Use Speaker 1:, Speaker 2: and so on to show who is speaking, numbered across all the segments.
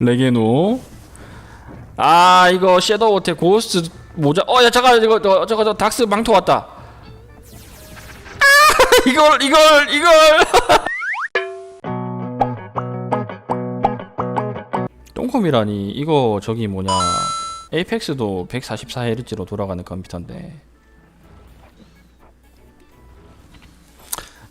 Speaker 1: 레게노. 아 이거 섀도우 호텔 고스트 모자 어 야 잠깐 이거 저, 저거 저 닥스 망토 왔다. 아! 이걸 이걸 이걸! 똥컴이라니. 이거 저기 뭐냐. 에이펙스도 144Hz로 돌아가는 컴퓨터인데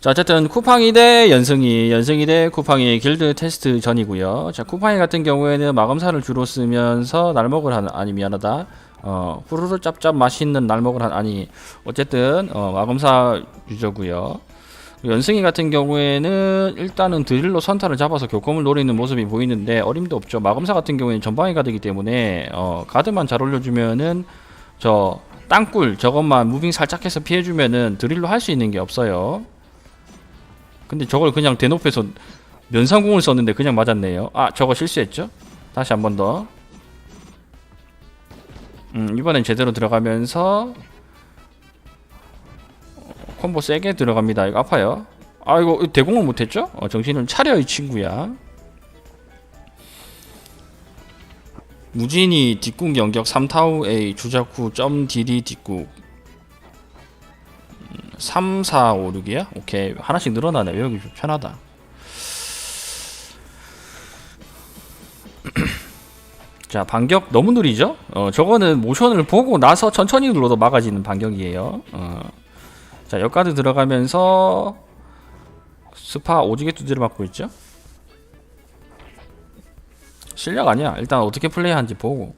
Speaker 1: 자 어쨌든 쿠팡이 대 연승이 연승이 대 쿠팡이 길드 테스트 전이고요. 자 쿠팡이 같은 경우에는 마검사를 주로 쓰면서 날먹을 하는 아니 미안하다. 어 후루루 짭짭 맛있는 날먹을 한 아니 어쨌든 어 마검사 유저고요. 연승이 같은 경우에는 일단은 드릴로 선타를 잡아서 교검을 노리는 모습이 보이는데 어림도 없죠. 마검사 같은 경우에는 전방위 가드기 때문에 어 가드만 잘 올려주면은 저 땅굴 저것만 무빙 살짝 해서 피해주면은 드릴로 할 수 있는 게 없어요 근데 저걸 그냥 대놓고서 면상공을 썼는데 그냥 맞았네요. 아, 저거 실수했죠? 다시 한 번 더. 음, 이번엔 제대로 들어가면서 어, 콤보 세게 들어갑니다. 이거 아파요. 아, 이거 대공을 못했죠? 어, 정신을 차려 이 친구야. 무진이 뒷궁 연격 3타우 A 주작 후 점 DD 뒷궁 3, 4, 5, 6이야? 오케이 하나씩 늘어나네 외우기 좀 편하다 자 반격 너무 느리죠? 어 저거는 모션을 보고 나서 천천히 눌러도 막아지는 반격이에요 어. 자 역가드 들어가면서 스파 오지게 두드려 맞고 있죠? 실력 아니야 일단 어떻게 플레이하는지 보고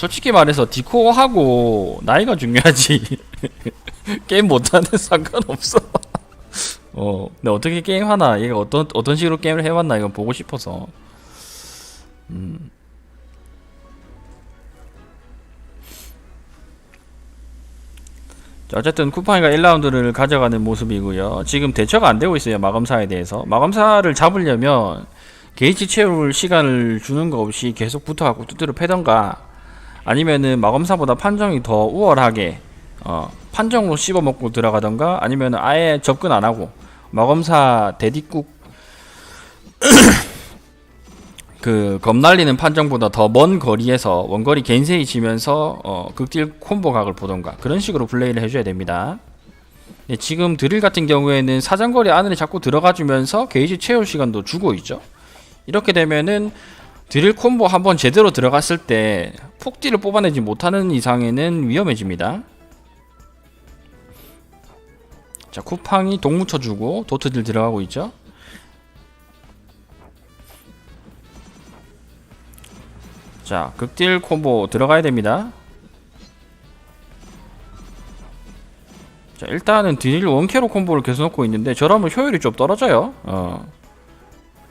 Speaker 1: 솔직히 말해서 디코하고 나이가 중요하지. 게임 못하는 상관없어. 어 근데 어떻게 게임하나 얘가 어떤 어떤 식으로 게임을 해왔나 이거 보고 싶어서. 음. 자, 어쨌든 쿠팡이가 1라운드를 가져가는 모습이고요. 지금 대처가 안 되고 있어요 마검사에 대해서. 마검사를 잡으려면 게이지 채울 시간을 주는 거 없이 계속 붙어갖고 두드려 패던가 아니면은 마검사보다 판정이 더 우월하게 어, 판정으로 씹어먹고 들어가던가 아니면 아예 접근 안 하고 마검사 대뒷국 그 겁날리는 판정보다 더 먼 거리에서 원거리 겐세이 치면서 어, 극딜 콤보 각을 보던가 그런 식으로 플레이를 해줘야 됩니다. 네, 지금 드릴 같은 경우에는 사정거리 안으로 자꾸 들어가주면서 게이지 채울 시간도 주고 있죠. 이렇게 되면은 드릴 콤보 한번 제대로 들어갔을 때 폭딜을 뽑아내지 못하는 이상에는 위험해집니다. 자, 쿠팡이 동 묻혀주고 도트딜 들어가고 있죠. 자, 극딜 콤보 들어가야 됩니다. 자, 일단은 딜 원캐로 콤보를 계속 넣고 있는데 저러면 효율이 좀 떨어져요. 어,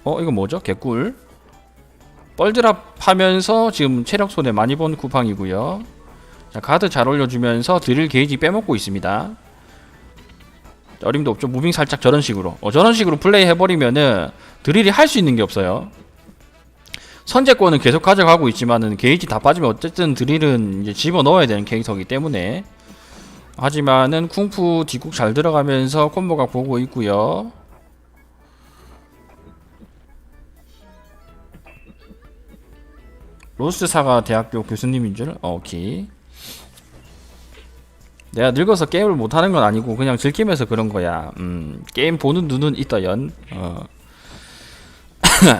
Speaker 1: 어 이거 뭐죠? 개꿀. 뻘드랍 하면서 지금 체력 손해 많이 본 쿠팡이고요. 자, 카드 잘 올려주면서 드릴 게이지 빼먹고 있습니다. 자, 어림도 없죠. 무빙 살짝 저런 식으로. 어, 저런 식으로 플레이 해버리면은 드릴이 할 수 있는 게 없어요. 선제권은 계속 가져가고 있지만은 게이지 다 빠지면 어쨌든 드릴은 이제 집어 넣어야 되는 캐릭터이기 때문에 하지만은 쿵푸 뒷국 잘 들어가면서 콤보가 보고 있고요. 로스사가 대학교 교수님인 줄? 어, 오케이. 내가 늙어서 게임을 못하는 건 아니고 그냥 즐기면서 그런 거야. 음, 게임 보는 눈은 있다 연. 어.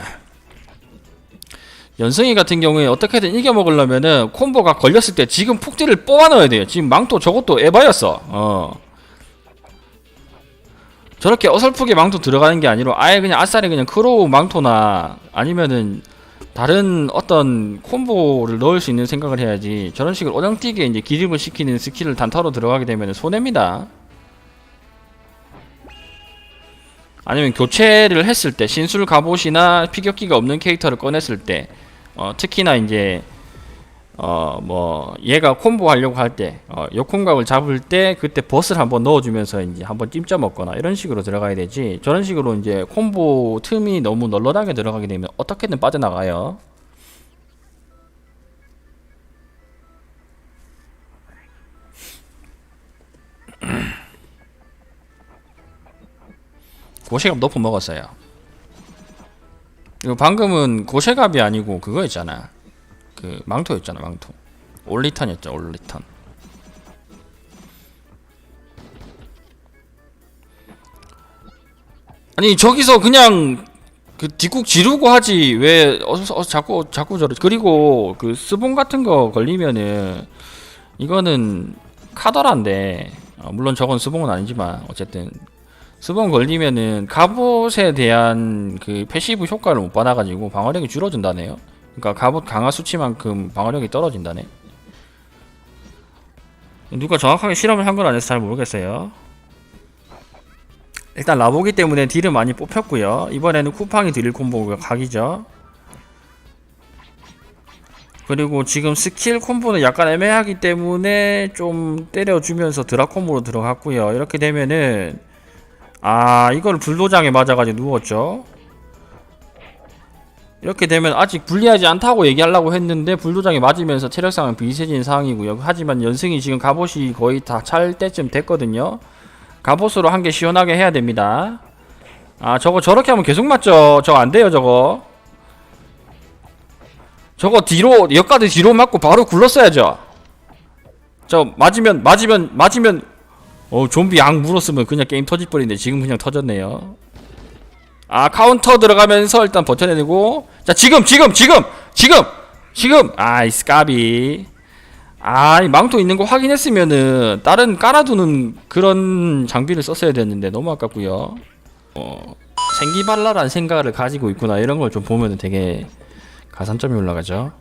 Speaker 1: 연승이 같은 경우에 어떻게든 이겨먹으려면은 콤보가 걸렸을 때 지금 폭딜을 뽑아 넣어야 돼요. 지금 망토 저것도 에바였어. 어. 저렇게 어설프게 망토 들어가는 게 아니라 아예 그냥 아싸리 그냥 크로우 망토나 아니면은 다른 어떤 콤보를 넣을 수 있는 생각을 해야지 저런 식으로 오장뛰게 이제 기립을 시키는 스킬을 단타로 들어가게 되면 손해입니다. 아니면 교체를 했을 때 신술 갑옷이나 피격기가 없는 캐릭터를 꺼냈을 때 어, 특히나 이제 어 뭐 얘가 콤보 하려고 할 때 어, 역콤각을 잡을 때 그때 버스를 한번 넣어주면서 이제 한번 찜쪄 먹거나 이런 식으로 들어가야 되지 저런 식으로 이제 콤보 틈이 너무 널널하게 들어가게 되면 어떻게든 빠져나가요. 고시감 높은 먹었어요. 이거 방금은 고शे갑이 아니고 그거 있잖아. 그 망토였잖아 망토. 올리턴이었죠 올리턴. 아니 저기서 그냥 그 뒷국 지르고 하지 왜 어서 어서 자꾸 자꾸 저러 그리고 그 스본 같은 거 걸리면은 이거는 카더라인데 어, 물론 저건 스본은 아니지만 어쨌든 스본 걸리면은 갑옷에 대한 그 패시브 효과를 못 받아가지고 방어력이 줄어든다네요. 그러니까 갑옷 강화 수치만큼 방어력이 떨어진다네. 누가 정확하게 실험을 한 건 아니어서 잘 모르겠어요. 일단 라보기 때문에 딜은 많이 뽑혔고요. 이번에는 쿠팡이 드릴 콤보가 각이죠. 그리고 지금 스킬 콤보는 약간 애매하기 때문에 좀 때려주면서 드라 콤보로 들어갔고요. 이렇게 되면은 아 이걸 불도장에 맞아가지고 누웠죠. 이렇게 되면 아직 불리하지 않다고 얘기하려고 했는데 불도장에 맞으면서 체력상은 비세진 상황이고요. 하지만 연승이 지금 갑옷이 거의 다 찰 때쯤 됐거든요. 갑옷으로 한 개 시원하게 해야 됩니다. 아 저거 저렇게 하면 계속 맞죠. 저거 안 돼요 저거. 저거 뒤로 역가드 뒤로 맞고 바로 굴렀어야죠. 저 맞으면 맞으면 맞으면 어 좀비 양 물었으면 그냥 게임 터질 뻔인데 지금 그냥 터졌네요. 아 카운터 들어가면서 일단 버텨내고. 자 지금 지금 지금 지금 지금. 아이스 까비. 아이 망토 있는 거 확인했으면은 다른 깔아두는 그런 장비를 썼어야 됐는데 너무 아깝고요. 어 생기발랄한 생각을 가지고 있구나. 이런 걸 좀 보면은 되게 가산점이 올라가죠.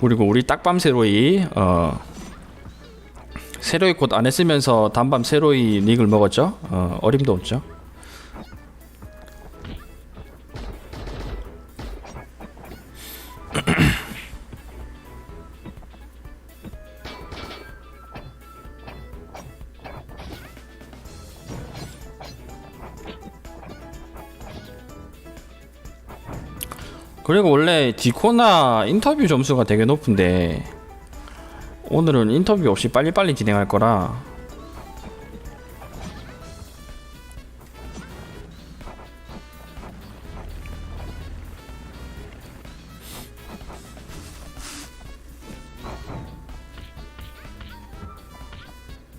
Speaker 1: 그리고 우리 딱밤 세로이 어 세로이 곧안 했으면서 단밤 세로이 닉을 먹었죠? 어 어림도 없죠? 그리고 원래 디코나 인터뷰 점수가 되게 높은데 오늘은 인터뷰 없이 빨리빨리 진행할 거라.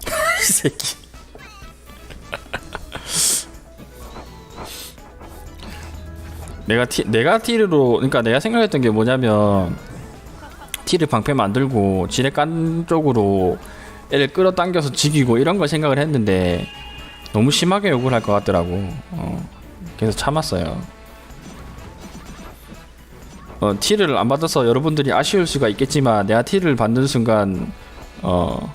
Speaker 1: 이 새끼. 내가 티 내가 티르로 그러니까 내가 생각했던 게 뭐냐면 티를 방패 만들고 지뢰 깐 쪽으로 애를 끌어당겨서 죽이고 이런 걸 생각을 했는데 너무 심하게 욕을 할 것 같더라고. 어, 그래서 참았어요. 어, 티를 안 받아서 여러분들이 아쉬울 수가 있겠지만 내가 티를 받는 순간 어,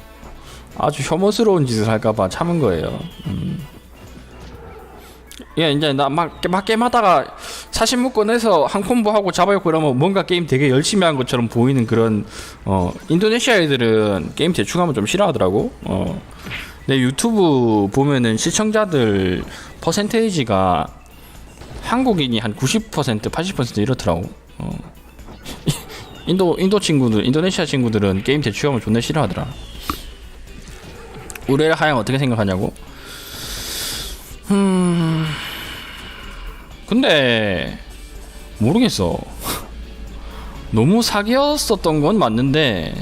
Speaker 1: 아주 혐오스러운 짓을 할까봐 참은 거예요. 음. 예, 이제 나막 막 게임 하다가 사신 묶어내서 한 콤보 하고 잡아요 그러면 뭔가 게임 되게 열심히 한 것처럼 보이는 그런 어 인도네시아 애들은 게임 대충 하면 좀 싫어하더라고. 어. 내 유튜브 보면은 시청자들 퍼센테이지가 한국인이 한 90% 80% 이렇더라고. 어. 인도 인도 친구들, 인도네시아 친구들은 게임 대충 하면 존나 싫어하더라. 우레 하양 어떻게 생각하냐고? 음. 근데 모르겠어. 너무 사기였었던 건 맞는데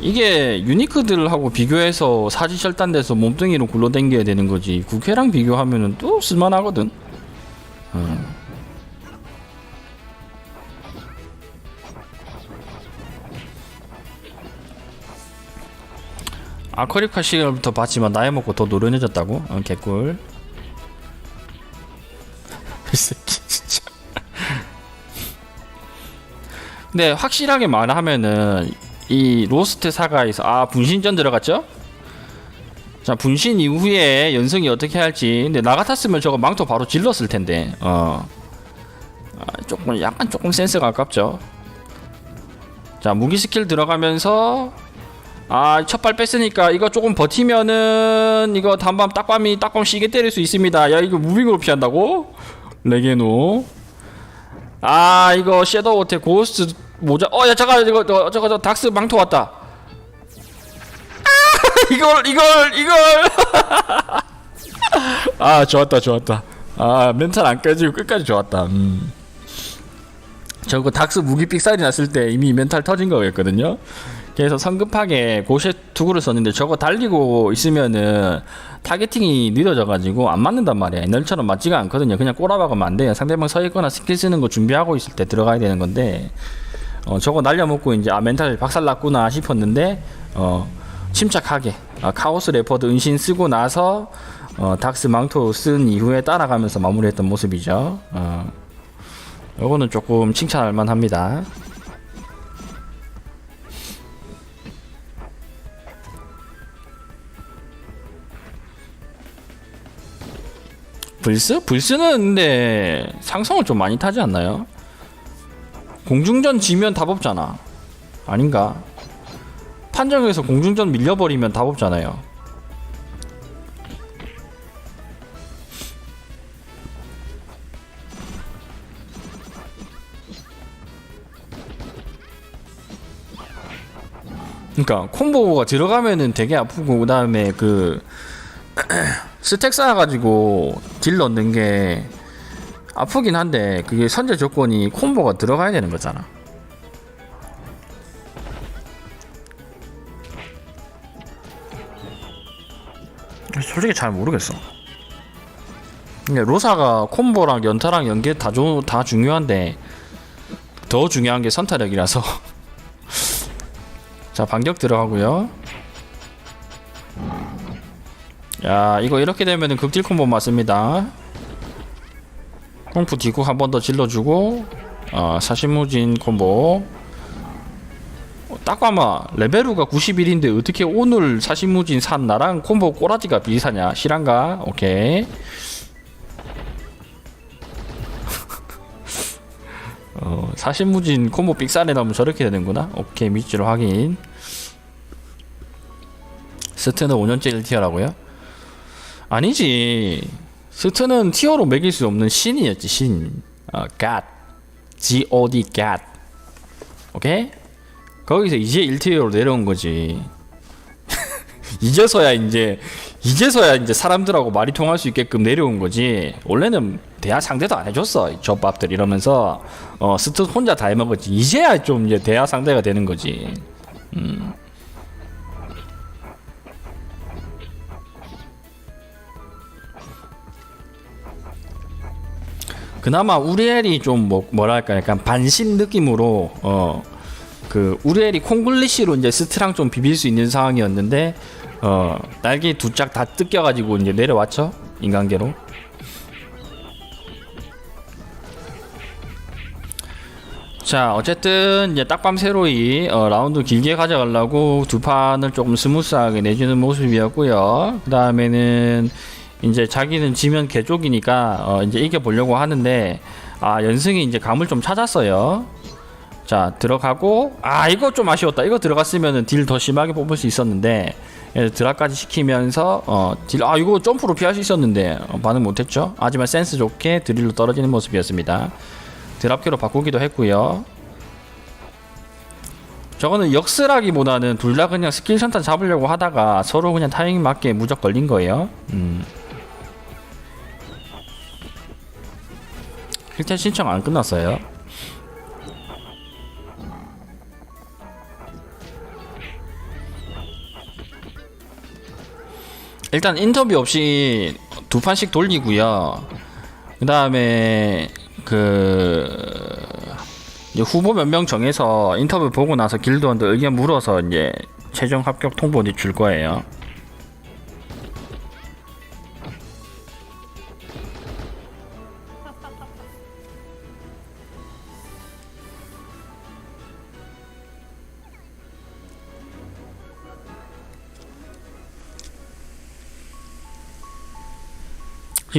Speaker 1: 이게 유니크들하고 비교해서 사지 절단돼서 몸뚱이로 굴러댕겨야 되는 거지 국회랑 비교하면은 또 쓸만하거든. 어. 아크리카 시절부터 봤지만 나이 먹고 더 노련해졌다고? 어, 개꿀. 이 새끼 진짜. 근데 확실하게 말하면은 이 로스트 사가에서 아 분신전 들어갔죠? 자 분신 이후에 연승이 어떻게 할지 근데 나 같았으면 저거 망토 바로 질렀을 텐데 어 아, 조금 약간 조금 센스가 아깝죠. 자 무기 스킬 들어가면서 아 첫 발 뺐으니까 이거 조금 버티면은 이거 단밤 딱밤이 딱밤 시게 때릴 수 있습니다. 야 이거 무빙으로 피한다고? 레게노. 아 이거 섀도우 호텔 고스트 모자? 어 야 잠깐 이거 저, 저거 저 닥스 망토 왔다. 아, 이걸 이걸 이걸! 아 좋았다 좋았다. 아 멘탈 안 깨지고 끝까지 좋았다. 음. 저거 닥스 무기 삑살이 났을 때 이미 멘탈 터진 거였거든요 그래서 성급하게 고쉐 투구를 썼는데 저거 달리고 있으면은 타겟팅이 늦어져가지고 안 맞는단 말이야 옛날처럼 맞지가 않거든요 그냥 꼬라박으면 안 돼요 상대방 서 있거나 스킬 쓰는 거 준비하고 있을 때 들어가야 되는 건데 어, 저거 날려먹고 이제 아 멘탈 박살났구나 싶었는데 어, 침착하게 아, 카오스 레퍼드 은신 쓰고 나서 어, 닥스 망토 쓴 이후에 따라가면서 마무리했던 모습이죠. 어, 요거는 조금 칭찬할 만합니다. 불스? 불스는 근데 상성을 좀 많이 타지 않나요? 공중전 지면 답 없잖아. 아닌가? 판정에서 공중전 밀려버리면 답 없잖아요. 그러니까 콤보가 들어가면은 되게 아프고 그다음에 그 스택 쌓아가지고 딜 넣는 게 아프긴 한데 그게 선제 조건이 콤보가 들어가야 되는 거잖아. 솔직히 잘 모르겠어. 로사가 콤보랑 연타랑 연계 다, 조, 다 중요한데 더 중요한 게 선타력이라서 자 반격 들어가고요. 야 이거 이렇게 되면은 극딜 콤보 맞습니다. 콩프 디국 한번 더 질러주고 어, 사시무진 콤보. 어, 딱 봐마 레벨우가 91인데 어떻게 오늘 사시무진 산 나랑 콤보 꼬라지가 비슷하냐? 실한가? 오케이. 어, 사시무진 콤보 삑살에 나오면 저렇게 되는구나? 오케이 밑줄 확인. 스트는 5년째 1티어라고요? 아니지. 스트는 티어로 매길 수 없는 신이었지 신. 어, God G-O-D God 오케이? 거기서 이제 1티어로 내려온 거지. 이제서야 이제 이제서야 이제 사람들하고 말이 통할 수 있게끔 내려온 거지. 원래는 대화 상대도 안 해줬어 이 족밥들 이러면서. 어 스트 혼자 다 해먹었지. 이제야 좀 이제 대화 상대가 되는 거지. 음. 그나마 우리엘이 좀 뭐, 뭐랄까 약간 반신 느낌으로 어 그 우리엘이 콩글리시로 이제 스트랑 좀 비빌 수 있는 상황이었는데 어 날개 두 짝 다 뜯겨가지고 이제 내려왔죠? 인간계로. 자 어쨌든 이제 딱밤 새로이 어, 라운드 길게 가져가려고 두 판을 조금 스무스하게 내주는 모습이었고요. 그 다음에는 이제 자기는 지면 개쪽이니까 어, 이제 이겨보려고 하는데 아 연승이 이제 감을 좀 찾았어요. 자 들어가고 아 이거 좀 아쉬웠다. 이거 들어갔으면은 딜 더 심하게 뽑을 수 있었는데 그래서 드랍까지 시키면서 어 딜 아 이거 점프로 피할 수 있었는데 어, 반응 못했죠? 하지만 센스 좋게 드릴로 떨어지는 모습이었습니다. 드랍키로 바꾸기도 했고요. 저거는 역스라기보다는 둘 다 그냥 스킬 선탄 잡으려고 하다가 서로 그냥 타이밍 맞게 무적 걸린 거예요. 음. 힐텐 신청 안 끝났어요 일단 인터뷰 없이 두 판씩 돌리고요. 그 다음에 그 후보 몇 명 정해서 인터뷰 보고 나서 길드원들 의견 물어서 이제 최종 합격 통보 줄 거예요.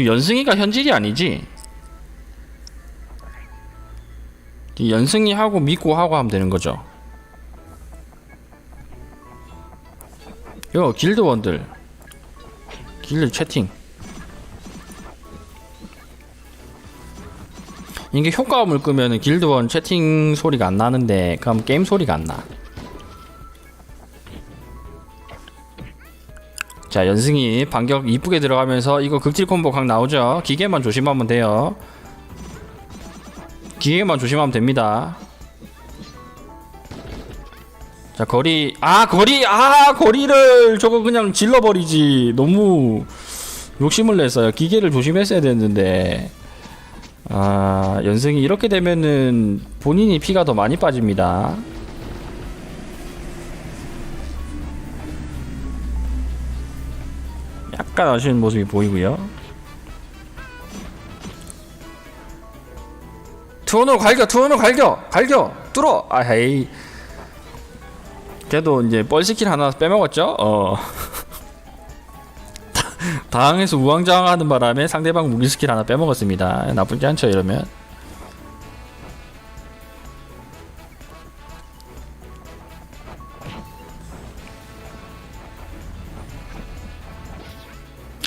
Speaker 1: 연승이가 현질이 아니지? 이 연승이 하고 믿고 하고 하면 되는 거죠. 요 길드원들 길드 채팅 이게 효과음을 끄면은 길드원 채팅 소리가 안 나는데 그럼 게임 소리가 안 나. 자 연승이 반격 이쁘게 들어가면서 이거 극딜 콤보 각 나오죠? 기계만 조심하면 돼요. 기계만 조심하면 됩니다. 자 거리 아 거리 아 거리를 저거 그냥 질러버리지. 너무 욕심을 냈어요. 기계를 조심했어야 됐는데. 아 연승이 이렇게 되면은 본인이 피가 더 많이 빠집니다 약간 아쉬운 모습이 보이고요. 투원으로 갈겨 투원으로 갈겨 갈겨 뚫어. 아헤이. 걔도 이제 뻘스킬 하나 빼먹었죠? 어. 당황해서 우왕좌왕하는 바람에 상대방 무기 스킬 하나 빼먹었습니다. 나쁘지 않죠 이러면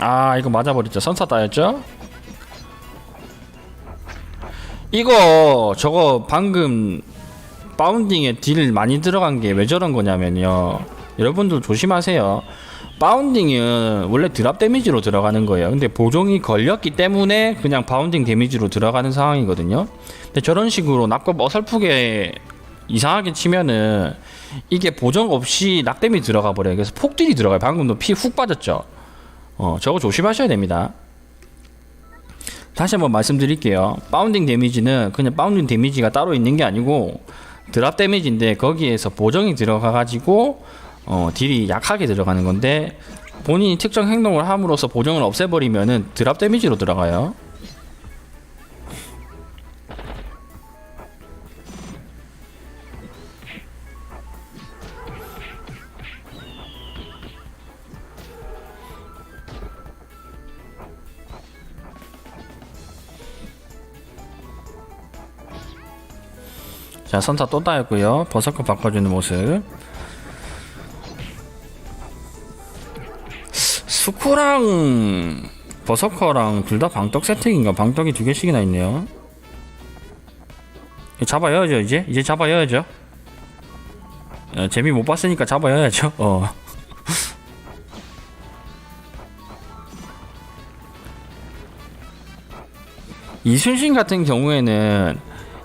Speaker 1: 아 이거 맞아버렸죠. 선사 따였죠? 이거 저거 방금 바운딩에 딜 많이 들어간 게 왜 저런 거냐면요. 여러분들 조심하세요. 바운딩은 원래 드랍 데미지로 들어가는 거예요. 근데 보정이 걸렸기 때문에 그냥 바운딩 데미지로 들어가는 상황이거든요. 근데 저런 식으로 낙법 어설프게 이상하게 치면은 이게 보정 없이 낙뎀이 들어가 버려요. 그래서 폭딜이 들어가요. 방금도 피 훅 빠졌죠 어 저거 조심하셔야 됩니다 다시 한번 말씀드릴게요. 바운딩 데미지는 그냥 바운딩 데미지가 따로 있는 게 아니고 드랍 데미지인데 거기에서 보정이 들어가 가지고 어, 딜이 약하게 들어가는 건데 본인이 특정 행동을 함으로써 보정을 없애버리면은 드랍 데미지로 들어가요. 자 선타 또 따였고요. 버서커 바꿔주는 모습. 스쿠랑 버서커랑 둘 다 방떡 세팅인가? 방떡이 두 개씩이나 있네요. 잡아야죠 이제 이제 잡아야죠. 어, 재미 못 봤으니까 잡아야죠. 어. 이순신 같은 경우에는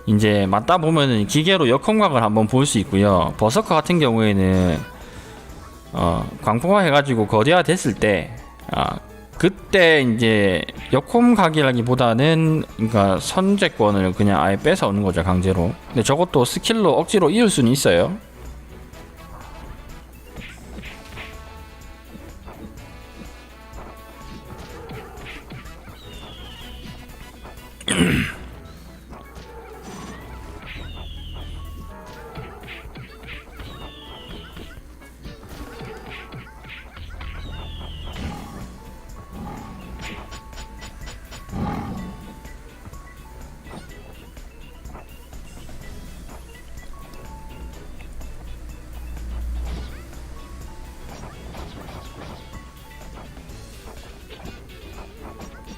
Speaker 1: 이제 맞다 보면은 기계로 역홍각을 한번 볼 수 있고요. 버서커 같은 경우에는 어, 광풍화 해가지고 거대화 됐을 때, 아, 그때 이제 역홈각이라기보다는 그러니까 선제권을 그냥 아예 뺏어오는 거죠 강제로. 근데 저것도 스킬로 억지로 이을 수는 있어요.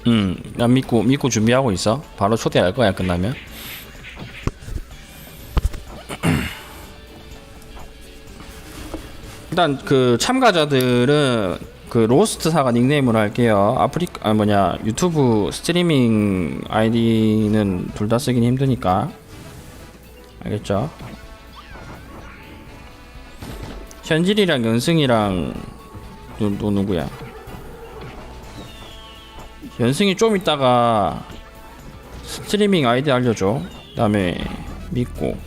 Speaker 1: 음, 난 믿고 믿고 준비하고 있어. 바로 초대할 거야 끝나면. 일단 그 참가자들은 그 로스트사가 닉네임으로 할게요. 아프리카 아 뭐냐 유튜브 스트리밍 아이디는 둘 다 쓰긴 힘드니까 알겠죠? 현질이랑 연승이랑 또, 또 누구야? 연승이 좀 있다가 스트리밍 아이디 알려줘. 그다음에 믿고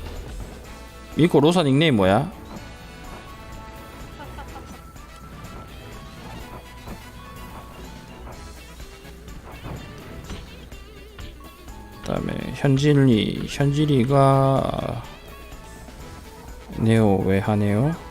Speaker 1: 믿고 로사 닉네임 뭐야? 그다음에 현질이 현질이가 네오 왜 하네요?